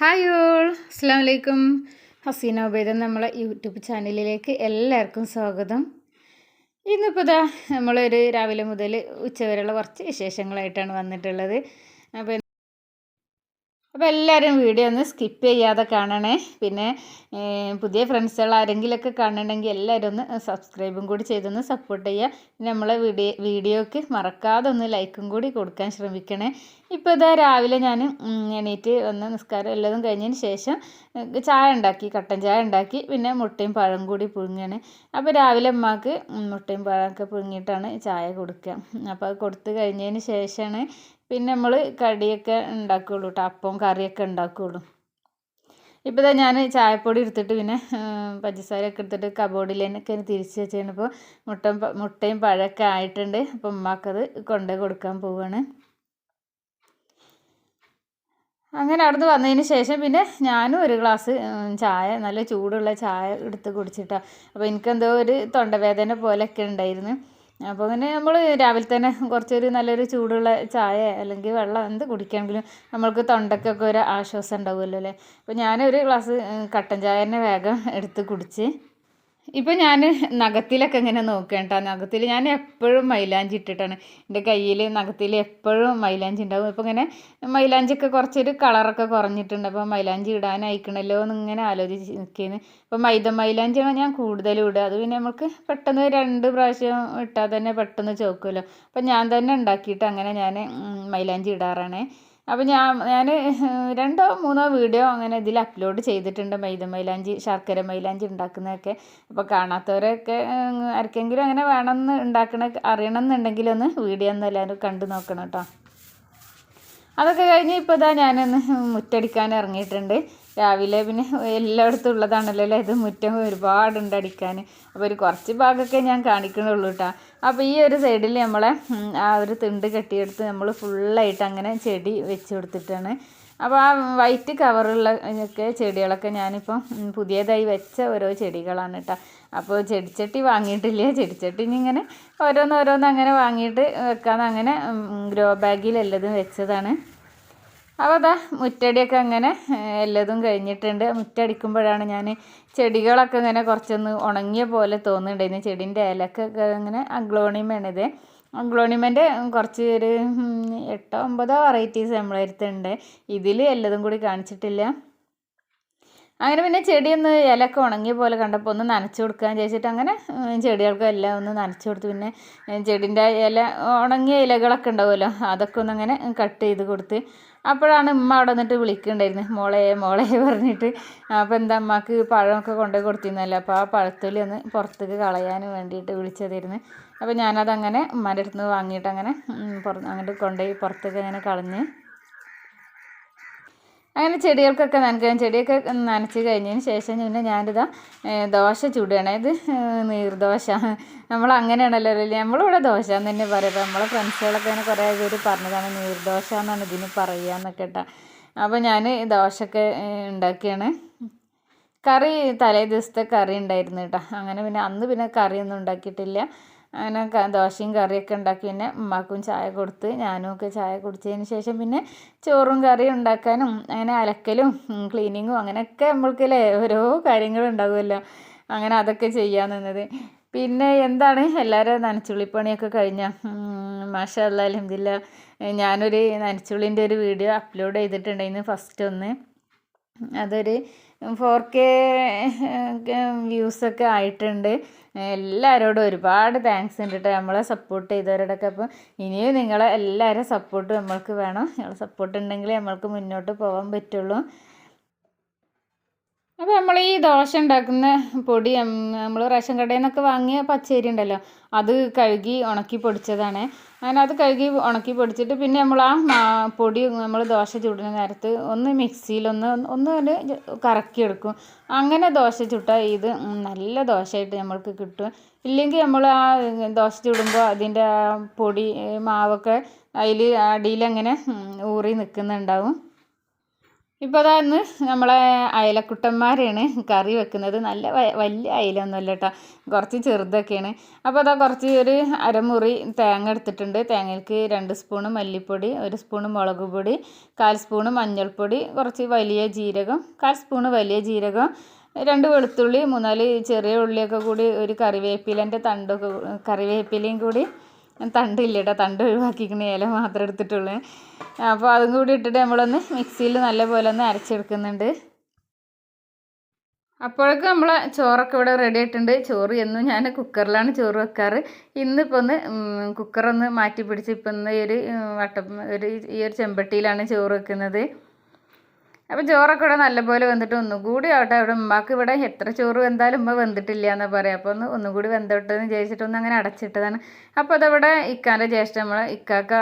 Hi all. അസ്സാം വലൈക്കും ഹസീന ഉബൈദ നമ്മളെ യൂട്യൂബ് ചാനലിലേക്ക് എല്ലാവർക്കും സ്വാഗതം. ഇന്നിപ്പോൾ ഇതാ നമ്മളൊരു രാവിലെ മുതൽ ഉച്ചവരെയുള്ള കുറച്ച് വിശേഷങ്ങളായിട്ടാണ് വന്നിട്ടുള്ളത്. അപ്പോൾ അപ്പോൾ എല്ലാവരും വീഡിയോ ഒന്ന് സ്കിപ്പ് ചെയ്യാതെ കാണണേ. പിന്നെ പുതിയ ഫ്രണ്ട്സുകൾ ആരെങ്കിലുമൊക്കെ കാണണമെങ്കിൽ എല്ലാവരും ഒന്ന് സബ്സ്ക്രൈബും കൂടി ചെയ്തൊന്ന് സപ്പോർട്ട് ചെയ്യുക. നമ്മളെ വീഡിയോ വീഡിയോക്ക് മറക്കാതെ ഒന്ന് ലൈക്കും കൂടി കൊടുക്കാൻ ശ്രമിക്കണേ. ഇപ്പോൾ ഇതാ രാവിലെ ഞാൻ എണീറ്റ് ഒന്ന് നിസ്കാരം എല്ലാതും കഴിഞ്ഞതിന് ശേഷം ചായ ഉണ്ടാക്കി കട്ടൻ ചായ ഉണ്ടാക്കി പിന്നെ മുട്ടയും പഴം കൂടി പുഴുങ്ങാണ്. അപ്പോൾ രാവിലെ അമ്മയ്ക്ക് മുട്ടയും പഴമൊക്കെ പുഴുങ്ങിയിട്ടാണ് ചായ കൊടുക്കുക. അപ്പോൾ അത് കൊടുത്ത് കഴിഞ്ഞതിന് ശേഷമാണ് പിന്നെ നമ്മൾ കടിയൊക്കെ ഉണ്ടാക്കുകയുള്ളൂ കേട്ടോ അപ്പവും കറിയൊക്കെ ഉണ്ടാക്കുകയുള്ളൂ ഇപ്പോൾ ഇതാ ഞാൻ ചായപ്പൊടി എടുത്തിട്ട് പിന്നെ പഞ്ചസാരയൊക്കെ എടുത്തിട്ട് കബോർഡിലേക്ക് തിരിച്ച് വെച്ചാണ്. ഇപ്പോൾ മുട്ട മുട്ടയും പഴമൊക്കെ ആയിട്ടുണ്ട്. അപ്പോൾ ഉമ്മാക്കത് കൊണ്ട് കൊടുക്കാൻ പോവാണ്. അങ്ങനെ അവിടുന്ന് വന്നതിന് ശേഷം പിന്നെ ഞാനും ഒരു ഗ്ലാസ് ചായ നല്ല ചൂടുള്ള ചായ എടുത്ത് കുടിച്ചിട്ടാണ് അപ്പോൾ എനിക്കെന്തോ ഒരു തൊണ്ടവേദന പോലെയൊക്കെ ഉണ്ടായിരുന്നു. അപ്പോൾ അങ്ങനെ നമ്മൾ രാവിലെ തന്നെ കുറച്ചൊരു നല്ലൊരു ചൂടുള്ള ചായ അല്ലെങ്കിൽ വെള്ളം എന്ത് കുടിക്കുകയാണെങ്കിലും നമ്മൾക്ക് തൊണ്ടയ്ക്കൊക്കെ ഒരു ആശ്വാസം ഉണ്ടാവുമല്ലോ അല്ലേ? അപ്പോൾ ഞാനൊരു ഗ്ലാസ് കട്ടൻ ചായ തന്നെ വേഗം എടുത്ത് കുടിച്ച് ഇപ്പം ഞാൻ നഖത്തിലൊക്കെ ഇങ്ങനെ നോക്കുകയാണ് നഖത്തിൽ ഞാൻ എപ്പോഴും മൈലാഞ്ചി ഇട്ടിട്ടാണ്. എന്റെ കയ്യിൽ നഖത്തിൽ എപ്പോഴും മൈലാഞ്ചി ഉണ്ടാവും ഇപ്പം ഇങ്ങനെ മൈലാഞ്ചിയൊക്കെ കുറച്ചൊരു കളറൊക്കെ കുറഞ്ഞിട്ടുണ്ട്. അപ്പോൾ മൈലാഞ്ചി ഇടാനായിക്കണല്ലോ എന്ന് ഇങ്ങനെ ആലോചിച്ച് നിൽക്കുന്നു അപ്പോൾ മൈദ മൈലാഞ്ചിയാണ് ഞാൻ കൂടുതലും ഇടുക അത് പിന്നെ നമുക്ക് പെട്ടെന്ന് രണ്ട് പ്രാവശ്യം ഇട്ടാൽ തന്നെ പെട്ടെന്ന് ചോക്കുമല്ലോ അപ്പോൾ ഞാൻ തന്നെ ഉണ്ടാക്കിയിട്ട് അങ്ങനെ ഞാൻ മൈലാഞ്ചി ഇടാറാണ്. അപ്പോൾ ഞാൻ ഞാൻ രണ്ടോ മൂന്നോ വീഡിയോ അങ്ങനെ ഇതിൽ അപ്ലോഡ് ചെയ്തിട്ടുണ്ട്. മൈദ മൈലാഞ്ചി ശർക്കര മൈലാഞ്ചി ഉണ്ടാക്കുന്നതൊക്കെ. അപ്പോൾ കാണാത്തവരൊക്കെ ആർക്കെങ്കിലും അങ്ങനെ വേണമെന്ന് ഉണ്ടാക്കണ അറിയണമെന്നുണ്ടെങ്കിൽ ഒന്ന് വീഡിയോ ഒന്ന് എല്ലാവരും കണ്ടു നോക്കണം കേട്ടോ. അതൊക്കെ കഴിഞ്ഞ് ഇപ്പോൾ ഇതാ ഞാനൊന്ന് മുറ്റടിക്കാൻ ഇറങ്ങിയിട്ടുണ്ട്. രാവിലെ പിന്നെ എല്ലായിടത്തും ഉള്ളതാണല്ലോ അല്ലേ? ഇത് മുറ്റം ഒരുപാടുണ്ട് അടിക്കാൻ. അപ്പോൾ ഒരു കുറച്ച് ഭാഗമൊക്കെ ഞാൻ കാണിക്കണുള്ളൂ കേട്ടോ അപ്പോൾ ഈ ഒരു സൈഡിൽ നമ്മളെ ആ ഒരു തിണ്ട് കെട്ടിയെടുത്ത് നമ്മൾ ഫുള്ളായിട്ട് അങ്ങനെ ചെടി വെച്ച് കൊടുത്തിട്ടാണ്. അപ്പോൾ ആ വൈറ്റ് കവറുള്ള ഒക്കെ ചെടികളൊക്കെ ഞാനിപ്പോൾ പുതിയതായി വെച്ച ഓരോ ചെടികളാണ് കേട്ടോ അപ്പോൾ ചെടിച്ചട്ടി വാങ്ങിയിട്ടില്ല. ചെടിച്ചട്ടി ഇങ്ങനെ ഓരോന്നോരോന്നങ്ങനെ വാങ്ങിയിട്ട് വെക്കാമെന്ന് അങ്ങനെ ഗ്രോ ബാഗിലെല്ലതും വെച്ചതാണ്. അപ്പോൾ അതാ മുറ്റടിയൊക്കെ അങ്ങനെ എല്ലതും കഴിഞ്ഞിട്ടുണ്ട്. മുറ്റടിക്കുമ്പോഴാണ് ഞാൻ ചെടികളൊക്കെ ഇങ്ങനെ കുറച്ചൊന്ന് ഉണങ്ങിയ പോലെ തോന്നുന്നുണ്ടായിരുന്നു. ചെടീന്റെ ഇലക്കൊക്കെ ഇങ്ങനെ അഗ്ലോണിയമാണിത് അഗ്ലോണിമന്റെ കുറച്ച് ഒരു എട്ടോ ഒമ്പതോ വെറൈറ്റീസ് നമ്മളെ അടുത്തുണ്ട് ഇതിൽ എല്ലതും കൂടി കാണിച്ചിട്ടില്ല. അങ്ങനെ പിന്നെ ചെടിയൊന്ന് ഇലയൊക്കെ ഉണങ്ങിയ പോലെ കണ്ടപ്പോൾ ഒന്ന് നനച്ചു കൊടുക്കാൻ ചോദിച്ചിട്ട് അങ്ങനെ ചെടികൾക്കും എല്ലാം ഒന്ന് നനച്ചു കൊടുത്ത്. പിന്നെ ചെടിന്റെ ഇല ഉണങ്ങിയ ഇലകളൊക്കെ ഉണ്ടാവുമല്ലോ അതൊക്കെ ഒന്ന് അങ്ങനെ കട്ട് ചെയ്ത് കൊടുത്ത് അപ്പോഴാണ് ഉമ്മ അവിടെ നിന്നിട്ട് വിളിക്കുന്നുണ്ടായിരുന്നു മോളെ മോളെ പറഞ്ഞിട്ട്. അപ്പോൾ എന്താ അമ്മയ്ക്ക് പഴമൊക്കെ കൊണ്ടുപോയി കൊടുത്തിരുന്നല്ലോ. അപ്പോൾ ആ പഴത്തൊലി ഒന്ന് പുറത്തേക്ക് കളയാൻ വേണ്ടിയിട്ട് വിളിച്ചതായിരുന്നു. അപ്പോൾ ഞാനതങ്ങനെ ഉമ്മാന്റെ അടുത്ത് നിന്ന് വാങ്ങിയിട്ട് അങ്ങനെ അങ്ങോട്ട് കൊണ്ടുപോയി പുറത്തേക്ക് അങ്ങനെ കളഞ്ഞ് അങ്ങനെ ചെടികൾക്കൊക്കെ നനക്കാൻ ചെടിയൊക്കെ നനച്ച് കഴിഞ്ഞതിന് ശേഷം പിന്നെ ഞാനിതാ ദോശ ചുടുകയാണ്. ഇത് നീർദോശ. നമ്മൾ അങ്ങനെയാണല്ലോ അല്ലേ? നമ്മളിവിടെ ദോശ എന്ന് തന്നെ പറയാം. അപ്പോൾ നമ്മളെ ഫ്രണ്ട്സുകളൊക്കെ തന്നെ കുറേ പേര് പറഞ്ഞതാണ് നീർദോശ എന്നാണ് ഇതിന് പറയുക എന്നൊക്കെ കേട്ടോ. അപ്പോൾ ഞാൻ ദോശയൊക്കെ ഉണ്ടാക്കിയാണ്. കറി തലേ ദിവസത്തെ കറി ഉണ്ടായിരുന്നു കേട്ടോ. അങ്ങനെ പിന്നെ അന്ന് പിന്നെ കറിയൊന്നും ഉണ്ടാക്കിയിട്ടില്ല. അങ്ങനെ ദോശയും കറിയൊക്കെ ഉണ്ടാക്കി പിന്നെ ഉമ്മാക്കും ചായ കൊടുത്ത് ഞാനും ഒക്കെ ചായ കുടിച്ചതിന് ശേഷം പിന്നെ ചോറും കറിയും ഉണ്ടാക്കാനും അങ്ങനെ അലക്കലും ക്ലീനിങ്ങും അങ്ങനെയൊക്കെ നമ്മൾക്കല്ലേ ഓരോ കാര്യങ്ങളും ഉണ്ടാകുമല്ലോ അങ്ങനെ അതൊക്കെ ചെയ്യാൻ നിന്നത്. പിന്നെ എന്താണ്? എല്ലാവരും നനച്ചുള്ളിപ്പണിയൊക്കെ കഴിഞ്ഞ? മാഷാ അല്ല അലഹമില്ല ഞാനൊരു നനച്ചുള്ളിന്റെ ഒരു വീഡിയോ അപ്ലോഡ് ചെയ്തിട്ടുണ്ടായിരുന്നു ഫസ്റ്റ് ഒന്ന്. അതൊരു ഫോർ കെ വ്യൂസൊക്കെ ആയിട്ടുണ്ട്. എല്ലാവരോടും ഒരുപാട് താങ്ക്സ് ഉണ്ട് കേട്ടോ നമ്മളെ സപ്പോർട്ട് ചെയ്തവരോടൊക്കെ. അപ്പം ഇനിയും നിങ്ങളെ എല്ലാവരും സപ്പോർട്ട് നമ്മൾക്ക് വേണം. നിങ്ങളെ സപ്പോർട്ട് ഉണ്ടെങ്കിൽ നമ്മൾക്ക് മുന്നോട്ട് പോകാൻ പറ്റുള്ളൂ. അപ്പോൾ നമ്മൾ ഈ ദോശ ഉണ്ടാക്കുന്ന പൊടി നമ്മൾ റേഷൻ കടയിൽ നിന്നൊക്കെ വാങ്ങിയ പച്ചരി ഉണ്ടല്ലോ അത് കഴുകി ഉണക്കി പൊടിച്ചതാണ്. അങ്ങനെ അത് കഴുകി ഉണക്കി പൊടിച്ചിട്ട് പിന്നെ നമ്മൾ ആ പൊടി നമ്മൾ ദോശ ചുടുന്ന നേരത്ത് ഒന്ന് മിക്സിയിലൊന്ന് ഒന്ന് ഒരു കറക്കിയെടുക്കും. അങ്ങനെ ദോശ ചുട്ടാൽ ഇത് നല്ല ദോശയായിട്ട് നമ്മൾക്ക് കിട്ടും. ഇല്ലെങ്കിൽ നമ്മൾ ആ ദോശ ചുടുമ്പോൾ അതിന്റെ പൊടി മാവൊക്കെ അതിൽ അടിയിലങ്ങനെ ഊറി നിൽക്കുന്നുണ്ടാവും ഇപ്പോൾ അതാ നമ്മളെ അയലക്കുട്ടന്മാരെയാണ് കറി വെക്കുന്നത്. നല്ല വലിയ അയലൊന്നുമല്ല കേട്ടോ കുറച്ച് ചെറുതൊക്കെയാണ്. അപ്പോൾ അതാ കുറച്ച് ഒരു അരമുറി തേങ്ങ എടുത്തിട്ടുണ്ട്. തേങ്ങയ്ക്ക് രണ്ട് സ്പൂണ് മല്ലിപ്പൊടി ഒരു സ്പൂണ് മുളക് പൊടി കാൽ സ്പൂണ് മഞ്ഞൾപ്പൊടി കുറച്ച് വലിയ ജീരകം കാൽ സ്പൂണ് വലിയ ജീരകം രണ്ട് വെളുത്തുള്ളി മൂന്നാൽ ചെറിയ ഉള്ളിയൊക്കെ കൂടി ഒരു കറിവേപ്പിലേന്റെ തണ്ടൊക്കെ കറിവേപ്പിലയും കൂടി തണ്ടില്ല കേട്ടോ തണ്ട് ഒഴിവാക്കിക്കണ ഇല മാത്രം എടുത്തിട്ടുള്ളൂ. അപ്പോൾ അതും കൂടി ഇട്ടിട്ട് നമ്മളൊന്ന് മിക്സിയിൽ നല്ലപോലെ ഒന്ന് അരച്ചെടുക്കുന്നുണ്ട്. അപ്പോഴേക്കും നമ്മളെ ചോറൊക്കെ ഇവിടെ റെഡി ആയിട്ടുണ്ട്. ചോറ് എന്നും ഞാൻ കുക്കറിലാണ് ചോറ് വെക്കാറ്. ഇന്നിപ്പോൾ ഒന്ന് കുക്കറൊന്ന് മാറ്റി പിടിച്ച് ഇപ്പം ഇന്ന് ഈ ഒരു വട്ടം ഒരു ഈ ഒരു ചെമ്പട്ടിയിലാണ് ചോറ് വെക്കുന്നത്. അപ്പോൾ ചോറൊക്കെ ഇവിടെ നല്ലപോലെ വെന്തിട്ട് ഒന്നുകൂടി ആവട്ടെ. അവിടെ ഉമ്മാക്ക് ഇവിടെ എത്ര ചോറ് വെന്താലും ഉമ്മ വെന്തിട്ടില്ല എന്ന് പറയാം. അപ്പോൾ ഒന്ന് ഒന്നുകൂടി വെന്തോട്ടെ എന്ന് വിചാരിച്ചിട്ട് ഒന്ന് അങ്ങനെ അടച്ചിട്ടതാണ്. അപ്പോൾ അതവിടെ ഇക്കാന്റെ ജ്യേഷ്ഠ നമ്മൾ ഇക്കാക്ക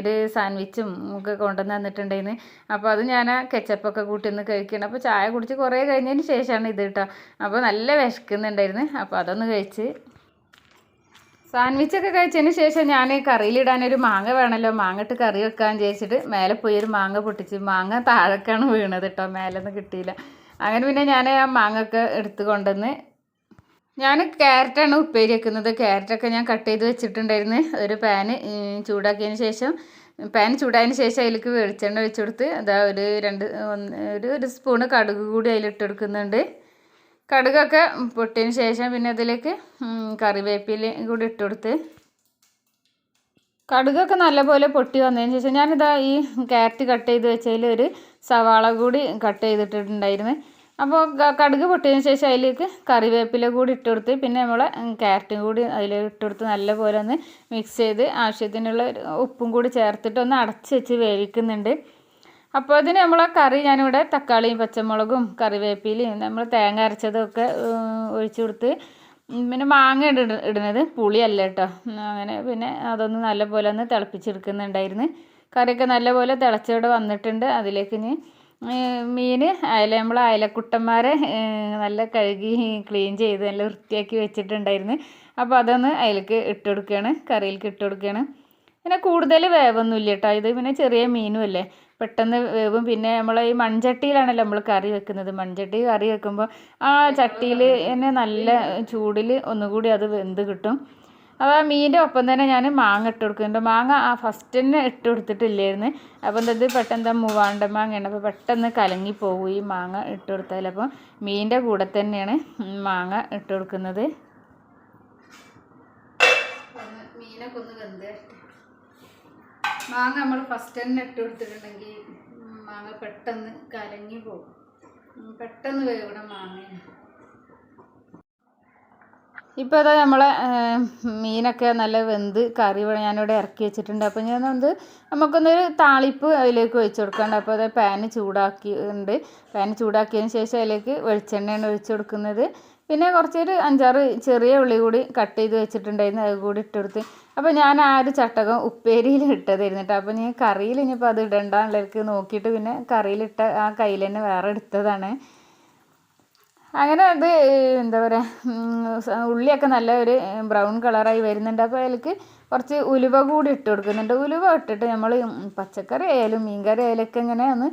ഒരു സാൻഡ്വിച്ചും ഒക്കെ കൊണ്ടുവന്ന് തന്നിട്ടുണ്ടായിരുന്നു. അപ്പോൾ അത് ഞാൻ കെച്ചപ്പൊക്കെ കൂട്ടി ഒന്ന് കഴിക്കണം. അപ്പോൾ ചായ കുടിച്ച് കുറേ കഴിഞ്ഞതിന് ശേഷമാണ് ഇത് കേട്ടോ. അപ്പോൾ നല്ല വിശക്കുന്നുണ്ടായിരുന്നു. അപ്പോൾ അതൊന്ന് കഴിച്ച് സാൻഡ്വിച്ചൊക്കെ കഴിച്ചതിന് ശേഷം ഞാൻ കറിയിലിടാനൊരു മാങ്ങ വേണമല്ലോ മാങ്ങ ഇട്ട് കറി വെക്കാൻ ചേച്ചിട്ട് മേലെ പോയി ഒരു മാങ്ങ പൊട്ടിച്ച് മാങ്ങ താഴേക്കാണ് വീണത് കേട്ടോ മേലൊന്നും കിട്ടിയില്ല. അങ്ങനെ പിന്നെ ഞാൻ ആ മാങ്ങയൊക്കെ എടുത്ത് കൊണ്ടുവന്ന് ഞാൻ ക്യാരറ്റാണ് ഉപ്പേരി വെക്കുന്നത് ക്യാരറ്റൊക്കെ ഞാൻ കട്ട് ചെയ്ത് വെച്ചിട്ടുണ്ടായിരുന്നു. ഒരു പാന് ചൂടാക്കിയതിന് ശേഷം പാൻ ചൂടായതിന് ശേഷം അതിലേക്ക് വെളിച്ചെണ്ണ ഒഴിച്ച് കൊടുത്ത് അതാ ഒരു രണ്ട് ഒരു ഒരു സ്പൂണ് കടുക് കൂടി അതിലിട്ട് കൊടുക്കുന്നുണ്ട്. കടുകൊക്കെ പൊട്ടിയതിന് ശേഷം പിന്നെ അതിലേക്ക് കറിവേപ്പില കൂടി ഇട്ട് കൊടുത്ത്. കടുകൊക്കെ നല്ലപോലെ പൊട്ടി വന്നതിന് ശേഷം ഞാനിതാ ഈ ക്യാരറ്റ് കട്ട് ചെയ്ത് വെച്ചതിൽ ഒരു സവാള കൂടി കട്ട് ചെയ്തിട്ടുണ്ടായിരുന്നു അപ്പോൾ കടുക് പൊട്ടിയതിന് ശേഷം അതിലേക്ക് കറിവേപ്പില കൂടി ഇട്ട് കൊടുത്ത് പിന്നെ നമ്മൾ ക്യാരറ്റും കൂടി അതിൽ ഇട്ട് കൊടുത്ത് നല്ലപോലെ ഒന്ന് മിക്സ് ചെയ്ത് ആവശ്യത്തിനുള്ള ഉപ്പും കൂടി ചേർത്തിട്ട് ഒന്ന് അടച്ച് വെച്ച് വേവിക്കുന്നുണ്ട്. അപ്പോൾ അതിന് നമ്മൾ കറി ഞാനിവിടെ തക്കാളിയും പച്ചമുളകും കറിവേപ്പിലയും നമ്മൾ തേങ്ങ അരച്ചതൊക്കെ ഒഴിച്ചു കൊടുത്ത് പിന്നെ മാങ്ങ ഇട ഇടുന്നത്. പുളിയല്ല കേട്ടോ. അങ്ങനെ പിന്നെ അതൊന്ന് നല്ലപോലെ ഒന്ന് തിളപ്പിച്ചെടുക്കുന്നുണ്ടായിരുന്നു. കറിയൊക്കെ നല്ലപോലെ തിളച്ചിവിടെ വന്നിട്ടുണ്ട്. അതിലേക്ക് ഇനി മീൻ അയല നമ്മൾ അയലക്കുട്ടന്മാരെ നല്ല കഴുകി ക്ലീൻ ചെയ്ത് നല്ല വൃത്തിയാക്കി വെച്ചിട്ടുണ്ടായിരുന്നു. അപ്പോൾ അതൊന്ന് അതിലേക്ക് ഇട്ട് കൊടുക്കുകയാണ് കറിയിലേക്ക് ഇട്ട് കൊടുക്കുകയാണ് പിന്നെ കൂടുതൽ വേവൊന്നുമില്ല കേട്ടോ. ഇത് പിന്നെ ചെറിയ മീനും അല്ലേ പെട്ടെന്ന് വേവും. പിന്നെ നമ്മൾ ഈ മൺചട്ടിയിലാണല്ലോ നമ്മൾ കറി വെക്കുന്നത്. മൺചട്ടി കറി വെക്കുമ്പോൾ ആ ചട്ടിയിൽ തന്നെ നല്ല ചൂടിൽ ഒന്നുകൂടി അത് വെന്ത് കിട്ടും. അപ്പോൾ ആ മീന്റെ ഒപ്പം തന്നെ ഞാൻ മാങ്ങ ഇട്ട് കൊടുക്കുന്നുണ്ട് മാങ്ങ ആ ഫസ്റ്റ് തന്നെ ഇട്ട് കൊടുത്തിട്ടില്ലായിരുന്നു. അപ്പോൾ എന്താ ഇത് പെട്ടെന്ന് മൂവാണ്ട മാങ്ങയാണ്. അപ്പോൾ പെട്ടെന്ന് കലങ്ങി പോകും ഈ മാങ്ങ ഇട്ട് കൊടുത്താൽ അപ്പോൾ മീന്റെ കൂടെ തന്നെയാണ് മാങ്ങ ഇട്ട് കൊടുക്കുന്നത്. മീനൊക്കെ ഒന്ന് വെന്ത് മാങ്ങ നമ്മൾ ഫസ്റ്റ് തന്നെ ഇട്ട് കൊടുത്തിട്ടുണ്ടെങ്കിൽ മാങ്ങ പെട്ടെന്ന് കലങ്ങി പോകും. പെട്ടെന്ന് വേവണം മാങ്ങ ഇപ്പോൾ അതാ നമ്മളെ മീനൊക്കെ നല്ല വെന്ത് കറി ഞാനിവിടെ ഇറക്കി വെച്ചിട്ടുണ്ട്. അപ്പോൾ ഞാൻ ഒന്ന് നമുക്കൊന്നൊരു താളിപ്പ് അതിലേക്ക് ഒഴിച്ച് കൊടുക്കാണ്ട്. അപ്പോൾ അത് പാന് ചൂടാക്കി ഉണ്ട്. പാന് ചൂടാക്കിയതിന് ശേഷം അതിലേക്ക് വെളിച്ചെണ്ണയാണ് ഒഴിച്ച് കൊടുക്കുന്നത്. പിന്നെ കുറച്ചൊരു അഞ്ചാറ് ചെറിയ ഉള്ളി കൂടി കട്ട് ചെയ്ത് വെച്ചിട്ടുണ്ടായിരുന്നു അത് കൂടി ഇട്ടെടുത്ത് അപ്പോൾ ഞാൻ ആ ഒരു ചട്ടകം ഉപ്പേരിയിൽ ഇട്ടതായിരുന്നു കേട്ടോ അപ്പോൾ ഞാൻ കറിയിൽ ഇനിയിപ്പോൾ അത് ഇടണ്ടാന്നുള്ളവർക്ക് നോക്കിയിട്ട് പിന്നെ കറിയിലിട്ട ആ കയ്യിൽ തന്നെ വേറെ എടുത്തതാണ്. അങ്ങനെ അത് എന്താ പറയുക ഉള്ളിയൊക്കെ നല്ല ഒരു ബ്രൗൺ കളറായി വരുന്നുണ്ട്. അപ്പോൾ അതിലേക്ക് കുറച്ച് ഉലുവ കൂടി ഇട്ട് കൊടുക്കുന്നുണ്ട്. ഉലുവ ഇട്ടിട്ട് നമ്മൾ പച്ചക്കറി ആയാലും മീൻകറി ആയാലൊക്കെ ഇങ്ങനെ ഒന്ന്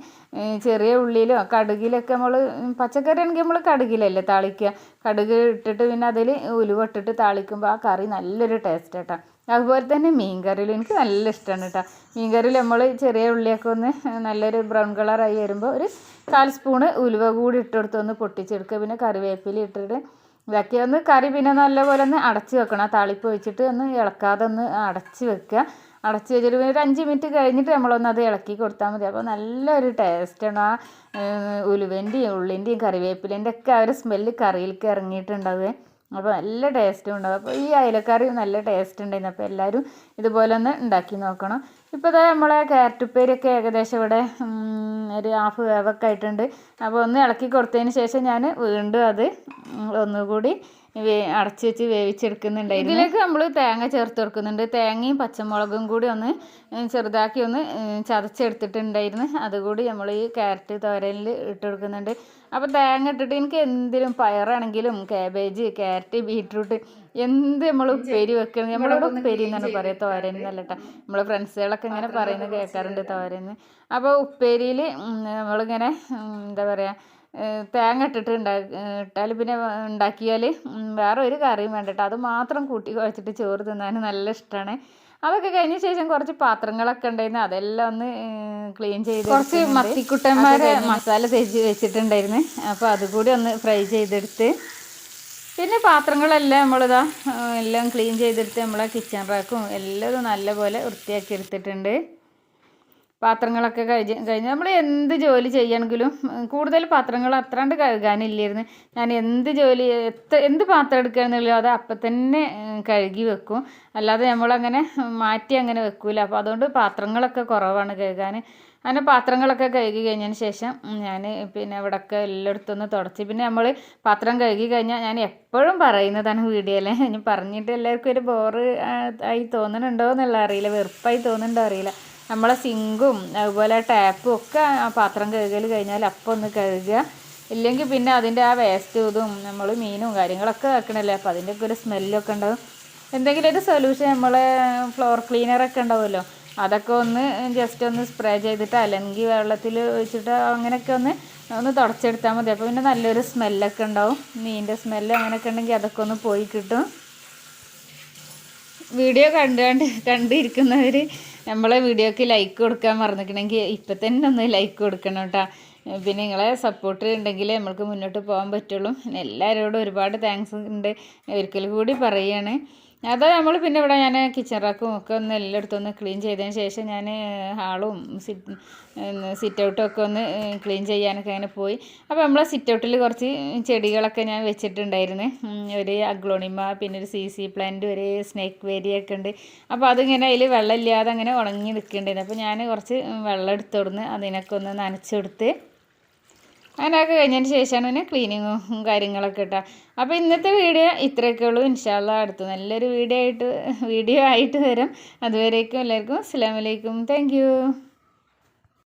ചെറിയ ഉള്ളിയിലോ കടുകിലൊക്കെ നമ്മൾ പച്ചക്കറി ആണെങ്കിൽ നമ്മൾ കടുകിലല്ലേ താളിക്കുക. കടുക് ഇട്ടിട്ട് പിന്നെ അതിൽ ഉലുവ ഇട്ടിട്ട് താളിക്കുമ്പോൾ ആ കറി നല്ലൊരു ടേസ്റ്റ് കേട്ടോ അതുപോലെ തന്നെ മീൻ കറിയിൽ എനിക്ക് നല്ല ഇഷ്ടമാണ് കേട്ടോ മീൻ കറിയിൽ നമ്മൾ ചെറിയ ഉള്ളിയൊക്കെ ഒന്ന് നല്ലൊരു ബ്രൗൺ കളറായി വരുമ്പോൾ ഒരു കാൽ സ്പൂണ് ഉലുവ കൂടി ഇട്ട് കൊടുത്ത് ഒന്ന് പൊട്ടിച്ചെടുക്കുക. പിന്നെ കറിവേപ്പില ഇട്ടിട്ട് ഇതാക്കി ഒന്ന് കറി പിന്നെ നല്ലപോലെ ഒന്ന് അടച്ച് വെക്കണം. താളിപ്പ് വെച്ചിട്ട് ഒന്ന് ഇളക്കാതെ ഒന്ന് അടച്ച് വെക്കുക. അടച്ച് വെച്ചിട്ട് ഒരു അഞ്ച് മിനിറ്റ് കഴിഞ്ഞിട്ട് നമ്മളൊന്ന് അത് ഇളക്കി കൊടുത്താൽ മതി. അപ്പോൾ നല്ലൊരു ടേസ്റ്റാണ് ആ ഉലുവന്റെയും ഉള്ളിന്റെയും കറിവേപ്പിലേന്റെ ഒക്കെ ആ ഒരു സ്മെല്ല് കറിയിലേക്ക് ഇറങ്ങിയിട്ടുണ്ടാവുക അപ്പോൾ നല്ല ടേസ്റ്റും ഉണ്ടാവും. അപ്പോൾ ഈ അയലക്കറി നല്ല ടേസ്റ്റ് ഉണ്ടായിരുന്നു. അപ്പോൾ എല്ലാവരും ഇതുപോലെ ഒന്ന് ഉണ്ടാക്കി നോക്കണം. ഇപ്പോൾ ഇതാ നമ്മളെ ക്യാരറ്റ് ഉപ്പേരിയൊക്കെ ഏകദേശം ഇവിടെ ഒരു ഹാഫ് വേവൊക്കെ ആയിട്ടുണ്ട്. അപ്പോൾ ഒന്ന് ഇളക്കി കൊടുത്തതിന് ശേഷം ഞാൻ വീണ്ടും അത് ഒന്നുകൂടി അടച്ച് വെച്ച് വേവിച്ചെടുക്കുന്നുണ്ടായിരുന്നു. ഇതിലേക്ക് നമ്മൾ തേങ്ങ ചേർത്ത് കൊടുക്കുന്നുണ്ട്. തേങ്ങയും പച്ചമുളകും കൂടി ഒന്ന് ചെറുതാക്കി ഒന്ന് ചതച്ചെടുത്തിട്ടുണ്ടായിരുന്നു. അതുകൂടി നമ്മൾ ഈ ക്യാരറ്റ് തോരനിൽ ഇട്ട് കൊടുക്കുന്നുണ്ട്. അപ്പോൾ തേങ്ങ ഇട്ടിട്ട് എനിക്ക് എന്തിനും പയറാണെങ്കിലും കാബേജ് ക്യാരറ്റ് ബീട്രൂട്ട് എന്ത് നമ്മൾ ഉപ്പേരി വെക്കുന്നത് നമ്മളിവിടെ ഉപ്പേരി എന്നാണ് പറയുക തോരൻ എന്നല്ല കേട്ടോ. നമ്മളെ ഫ്രണ്ട്സുകളൊക്കെ ഇങ്ങനെ പറയുന്നത് കേൾക്കാറുണ്ട് തോരൻ അപ്പോൾ ഉപ്പേരിയിൽ നമ്മളിങ്ങനെ എന്താ പറയുക തേങ്ങ ഇട്ടിട്ട് ഇട്ടാൽ പിന്നെ ഉണ്ടാക്കിയാൽ വേറെ ഒരു കറിയും വേണ്ട കേട്ടോ അത് മാത്രം കൂട്ടി കുഴച്ചിട്ട് ചോറ് തിന്നാൻ നല്ല ഇഷ്ടമാണ് അതൊക്കെ കഴിഞ്ഞ ശേഷം കുറച്ച് പാത്രങ്ങളൊക്കെ ഉണ്ടായിരുന്നു. അതെല്ലാം ഒന്ന് ക്ലീൻ ചെയ്ത് കുറച്ച് മത്തിക്കുട്ടന്മാരെ മസാല തേച്ച് വെച്ചിട്ടുണ്ടായിരുന്നു. അപ്പോൾ അതുകൂടി ഒന്ന് ഫ്രൈ ചെയ്തെടുത്ത് പിന്നെ പാത്രങ്ങളെല്ലാം നമ്മളിതാ എല്ലാം ക്ലീൻ ചെയ്തെടുത്ത് നമ്മളെ കിച്ചൺ റാക്കും എല്ലാം നല്ലപോലെ വൃത്തിയാക്കി എടുത്തിട്ടുണ്ട്. പാത്രങ്ങളൊക്കെ കഴിഞ്ഞ് കഴിഞ്ഞ് നമ്മൾ എന്ത് ജോലി ചെയ്യണമെങ്കിലും കൂടുതൽ പാത്രങ്ങൾ അത്രാണ്ട് കഴുകാനില്ലായിരുന്നു. ഞാൻ എന്ത് ജോലി എത്ര എന്ത് പാത്രം എടുക്കുകയാണെന്നുള്ളൂ അത് അപ്പം തന്നെ കഴുകി വെക്കും. അല്ലാതെ നമ്മളങ്ങനെ മാറ്റി അങ്ങനെ വെക്കില്ല അപ്പോൾ അതുകൊണ്ട് പാത്രങ്ങളൊക്കെ കുറവാണ് കഴുകാൻ. അങ്ങനെ പാത്രങ്ങളൊക്കെ കഴുകി കഴിഞ്ഞതിന് ശേഷം ഞാൻ പിന്നെ ഇവിടെയൊക്കെ എല്ലായിടത്തും ഒന്ന് തുടച്ച്. പിന്നെ നമ്മൾ പാത്രം കഴുകി കഴിഞ്ഞാൽ ഞാൻ എപ്പോഴും പറയുന്നതാണ് വീഡിയോയിൽ ഞാൻ പറഞ്ഞിട്ട് എല്ലാവർക്കും ഒരു ബോറ് ആയി തോന്നുന്നുണ്ടോ എന്നുള്ള അറിയില്ല. വെറുപ്പായി തോന്നുന്നുണ്ടോ അറിയില്ല. നമ്മളെ സിങ്കും അതുപോലെ ടാപ്പും ഒക്കെ പാത്രം കഴുകൽ കഴിഞ്ഞാൽ അപ്പം ഒന്ന് കഴുകുക. ഇല്ലെങ്കിൽ പിന്നെ അതിന്റെ ആ വേസ്റ്റ് ഇതും നമ്മൾ മീനും കാര്യങ്ങളൊക്കെ വെക്കണല്ലേ? അപ്പോൾ അതിന്റെയൊക്കെ ഒരു സ്മെല്ലൊക്കെ ഉണ്ടാവും. എന്തെങ്കിലും ഒരു സൊല്യൂഷൻ നമ്മളെ ഫ്ലോർ ക്ലീനറൊക്കെ ഉണ്ടാവുമല്ലോ? അതൊക്കെ ഒന്ന് ജസ്റ്റ് ഒന്ന് സ്പ്രേ ചെയ്തിട്ട് അല്ലെങ്കിൽ വെള്ളത്തിൽ ഒഴിച്ചിട്ട് അങ്ങനെയൊക്കെ ഒന്ന് ഒന്ന് തുടച്ചെടുത്താൽ മതി. അപ്പോൾ പിന്നെ നല്ലൊരു സ്മെല്ലൊക്കെ ഉണ്ടാവും. മീനിന്റെ സ്മെല്ല് അങ്ങനെയൊക്കെ ഉണ്ടെങ്കിൽ അതൊക്കെ ഒന്ന് പോയി കിട്ടും. വീഡിയോ കണ്ട് കണ്ട് കണ്ടിരിക്കുന്നവർ നമ്മളെ വീഡിയോക്ക് ലൈക്ക് കൊടുക്കാൻ മറന്നിക്കണമെങ്കിൽ ഇപ്പം തന്നെ ഒന്ന് ലൈക്ക് കൊടുക്കണം കേട്ടോ പിന്നെ നിങ്ങളെ സപ്പോർട്ട് ഉണ്ടെങ്കിൽ നമ്മൾക്ക് മുന്നോട്ട് പോകാൻ പറ്റുള്ളൂ. എല്ലാവരോടും ഒരുപാട് താങ്ക്സ് ഉണ്ട്. ഒരിക്കൽ കൂടി പറയുകയാണ് അതാ നമ്മൾ പിന്നെ ഇവിടെ ഞാൻ കിച്ചൺ റാക്കും ഒക്കെ ഒന്ന് എല്ലായിടത്തും ഒന്ന് ക്ലീൻ ചെയ്തതിന് ശേഷം ഞാൻ ഹാളും സിറ്റ് സിറ്റ് ഔട്ടും ഒക്കെ ഒന്ന് ക്ലീൻ ചെയ്യാനൊക്കെ അങ്ങനെ പോയി. അപ്പോൾ നമ്മളെ സിറ്റ് ഔട്ടിൽ കുറച്ച് ചെടികളൊക്കെ ഞാൻ വെച്ചിട്ടുണ്ടായിരുന്നു. ഒരു അഗ്ലോണിമ പിന്നെ ഒരു സി സി പ്ലാന്റ് ഒരു സ്നേക്ക് വേരിയൊക്കെ ഉണ്ട്. അപ്പോൾ അതിങ്ങനെ അതിൽ വെള്ളമില്ലാതെ അങ്ങനെ ഉണങ്ങി നിൽക്കുന്നുണ്ടായിരുന്നു. അപ്പോൾ ഞാൻ കുറച്ച് വെള്ളം എടുത്തോടുന്ന് അതിനൊക്കെ ഒന്ന് നനച്ചെടുത്ത് അങ്ങനെയൊക്കെ കഴിഞ്ഞതിന് ശേഷമാണ് പിന്നെ ക്ലീനിങ്ങും കാര്യങ്ങളൊക്കെ ഇട്ടാ. അപ്പോൾ ഇന്നത്തെ വീഡിയോ ഇത്രയൊക്കെ ഉള്ളൂ. ഇൻഷാല്ല അടുത്ത് നല്ലൊരു വീഡിയോ ആയിട്ട് വീഡിയോ ആയിട്ട് വരും. അതുവരേക്കും എല്ലാവർക്കും അസ്സാം വലൈക്കും താങ്ക്